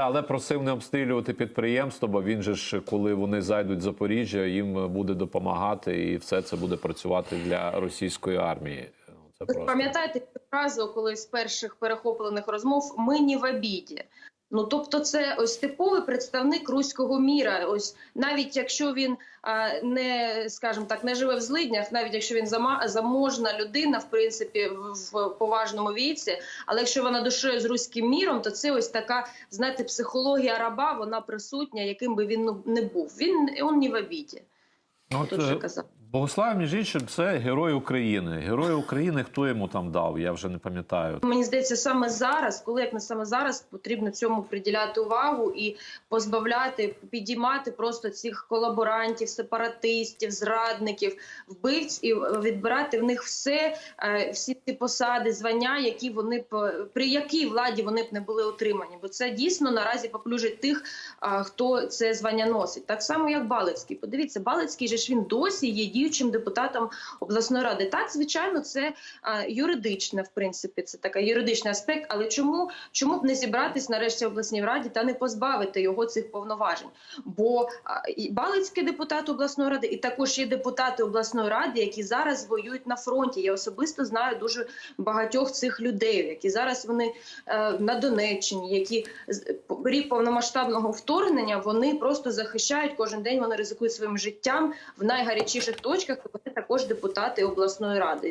Але просив не обстрілювати підприємство, бо він же ж, коли вони зайдуть в Запоріжжя, їм буде допомагати, і все це буде працювати для російської армії. Це просто. пам'ятаєте фразу, коли з перших перехоплених розмов ми не в обіді. Ну тобто, це ось типовий представник руського міра. Ось навіть якщо він а, не скажімо так, не живе в злиднях, навіть якщо він заможна людина, в принципі, в, поважному віці, але якщо вона душою з руським міром, то це ось така, знаєте, психологія раба, вона присутня, яким би він ну, не був. Він, він не в обіді. Ну, От, Тут же е, казав. Богослав, між іншим, це герой України. Герой України, хто йому там дав, я вже не пам'ятаю. Мені здається, саме зараз, коли як не саме зараз, потрібно цьому приділяти увагу і позбавляти, підіймати просто цих колаборантів, сепаратистів, зрадників, вбивць і відбирати в них все, е, всі ті посади, звання, які вони б при якій владі вони б не були отримані. Бо це дійсно наразі поплюжить тих, хто це звання носить. Так само, як Балицький. Подивіться, Балицький же ж він досі є діючим депутатом обласної ради. Так, звичайно, це юридичне, в принципі, це така юридичний аспект. Але чому, чому б не зібратись нарешті в обласній раді та не позбавити його цих повноважень? Бо і Балицький депутат обласної ради, і також є депутати обласної ради, які зараз воюють на фронті. Я особисто знаю дуже багатьох цих людей, які зараз вони е, на Донеччині, які рік повномасштабного вторгнення вони просто захищають кожен день. Вони ризикують своїм життям в найгарячіших точках. Вони також депутати обласної ради.